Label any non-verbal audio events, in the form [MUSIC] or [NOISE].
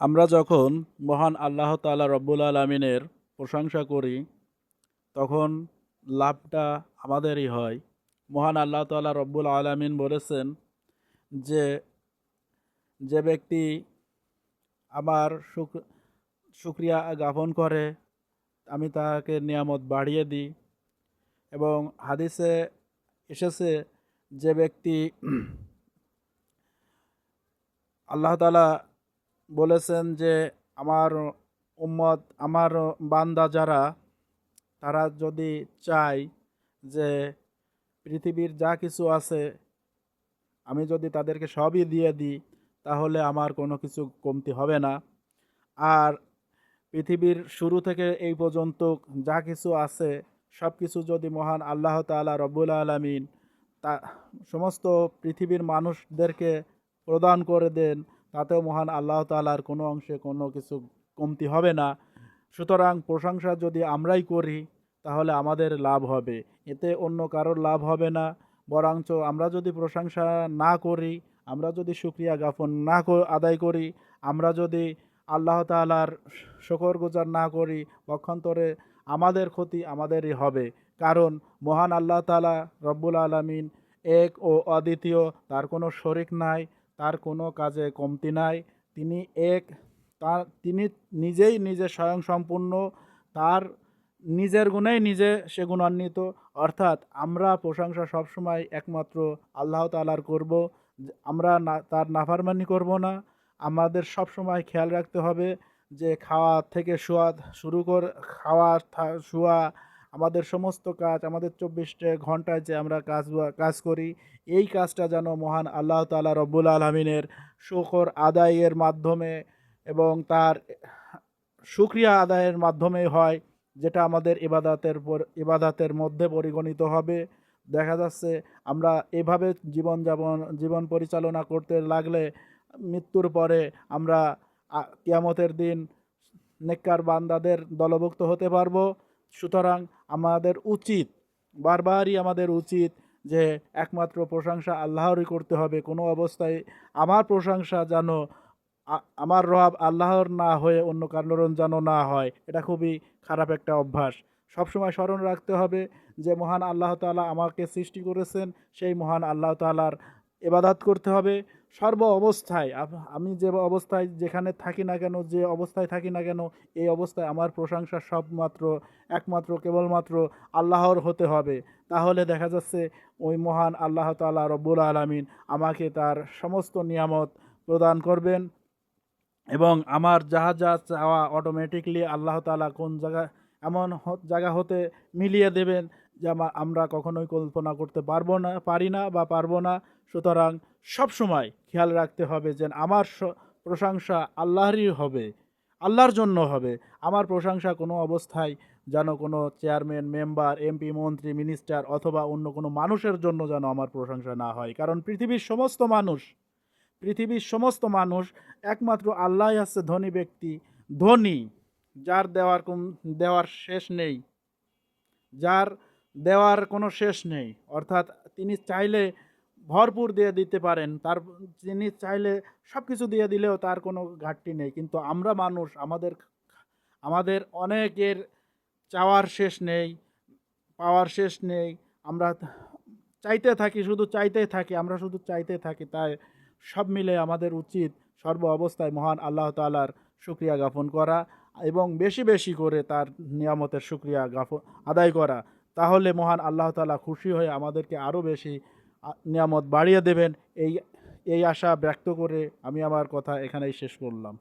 আমরা যখন মহান আল্লাহ তাআলা রব্বুল আলমিনের প্রশংসা করি, তখন লাভটা আমাদেরই হয়। মহান আল্লাহ তাআলা রব্বুল আলমিন বলেছেন যে যে ব্যক্তি আমার শুক, শুক্রিয়া জ্ঞাপন করে, আমি তাকে নিয়ামত বাড়িয়ে দিই। এবং হাদিসে এসেছে যে ব্যক্তি [CLEARS THROAT] আল্লাহ তাআলা বলেছেন যে আমার উম্মত, আমার বান্দা যারা, তারা যদি চায় যে পৃথিবীর যা কিছু আছে, আমি যদি তাদেরকে সবই দিয়ে দিই, তাহলে আমার কোনো কিছু কমতি হবে না। আর পৃথিবীর শুরু থেকে এই পর্যন্ত যা কিছু আছে, সব কিছু যদি মহান আল্লাহ তাআলা রব্বুল আলমিন তা, সমস্ত পৃথিবীর মানুষদেরকে প্রদান করে দেন তাতেও মহান আল্লাহ তালার কোনো অংশে কোনো কিছু কমতি হবে না। সুতরাং প্রশংসা যদি আমরাই করি, তাহলে আমাদের লাভ হবে। এতে অন্য কারোর লাভ হবে না। বরঞ্চ আমরা যদি প্রশংসা না করি, আমরা যদি সুক্রিয়া জ্ঞাপন না আদায় করি, আমরা যদি আল্লাহ তাআলার শকর গুজার না করি, পক্ষান্তরে আমাদের ক্ষতি আমাদেরই হবে। কারণ মহান আল্লাহ তাআলা রব্বুল আলমিন এক ও অদ্বিতীয়, তার কোনো শরিক নাই। তার কোনো কাজে কমতি নাই। তিনি এক তার, তিনি নিজেই নিজে স্বয়ংসম্পূর্ণ, তার নিজের গুণেই নিজে সে গুণান্বিত। অর্থাৎ আমরা প্রশংসা সবসময় একমাত্র আল্লাহ তালার করব, আমরা না, তার নাফারমানি করব না। আমাদের সবসময় খেয়াল রাখতে হবে যে খাওয়া থেকে শোয়া শুরু কর, খাওয়া শোয়া আমাদের সমস্ত কাজ, আমাদের চব্বিশটা ঘন্টায় যে আমরা কাজ কাজ করি, এই কাজটা যেন মহান আল্লাহ তাআলা রব্বুল আলমিনের শুকর আদায়ের মাধ্যমে এবং তার শুক্রিয়া আদায়ের মাধ্যমে হয়, যেটা আমাদের ইবাদাতের ইবাদাতের মধ্যে পরিগণিত হবে। দেখা যাচ্ছে আমরা এভাবে জীবন যাপন জীবন পরিচালনা করতে লাগলে মৃত্যুর পরে আমরা কিয়ামতের দিন নেককার বান্দাদের দলভুক্ত হতে পারব। সুতরাং আমাদের উচিত, বারবারই আমাদের উচিত যে একমাত্র প্রশংসা আল্লাহরই করতে হবে। কোনো অবস্থায় আমার প্রশংসা যেন আমার রব আল্লাহর না হয়ে অন্য কারোর যেন না হয়, এটা খুবই খারাপ একটা অভ্যাস। সবসময় স্মরণ রাখতে হবে যে মহান আল্লাহ তাআলা আমাকে সৃষ্টি করেছেন, সেই মহান আল্লাহ তাআলার এবাদাত করতে হবে। সর্ব অবস্থায় আমি যে অবস্থায় যেখানে থাকি না কেন, যে অবস্থায় থাকি না কেন, এই অবস্থায় আমার প্রশংসা সবমাত্র, একমাত্র, কেবলমাত্র আল্লাহর হতে হবে। তাহলে দেখা যাচ্ছে ওই মহান আল্লাহ তাআলা রব্বুল আলামিন আমাকে তার সমস্ত নিয়ামত প্রদান করবেন এবং আমার যাহা যা চাওয়া অটোমেটিকলি আল্লাহ তাআলা কোন জায়গা এমন জায়গা হতে মিলিয়ে দেবেন যে আমরা কখনোই কল্পনা করতে পারব না, পারি না বা পারব না। সুতরাং সবসময় খেয়াল রাখতে হবে যে আমার প্রশংসা আল্লাহরই হবে, আল্লাহর জন্য হবে। আমার প্রশংসা কোনো অবস্থায় যেন কোনো চেয়ারম্যান, মেম্বার, এমপি, মন্ত্রী, মিনিস্টার অথবা অন্য কোনো মানুষের জন্য যেন আমার প্রশংসা না হয়। কারণ পৃথিবীর সমস্ত মানুষ, পৃথিবীর সমস্ত মানুষ একমাত্র আল্লাহ আছে ধনী ব্যক্তি, ধনী। যার দেওয়ার কোন, দেওয়ার শেষ নেই। যার দেওয়ার কোনো শেষ নেই। অর্থাৎ তিনি চাইলে ভরপুর দিয়ে দিতে পারেন, তার, তিনি চাইলে সব কিছু দিয়ে দিলেও তার কোনো ঘাটতি নেই। কিন্তু আমরা মানুষ, আমাদের আমাদের অনেকের চাওয়ার শেষ নেই, পাওয়ার শেষ নেই। আমরা চাইতে থাকি, শুধু চাইতেই থাকি, আমরা শুধু চাইতে থাকি, তাই সব মিলে আমাদের উচিত সর্ব অবস্থায় মহান আল্লাহ তাআলার শুক্রিয়া জ্ঞাপন করা। এবং বেশি বেশি করে তার নিয়ামতের শুক্রিয়া গাফ, আদায় করা। তাহলে মহান আল্লাহ তালা খুশি হয়ে আমাদেরকে আরও বেশি নিয়ামত বাড়িয়ে দেবেন। এই এই আশা ব্যক্ত করে আমি আমার কথা এখানেই শেষ করলাম।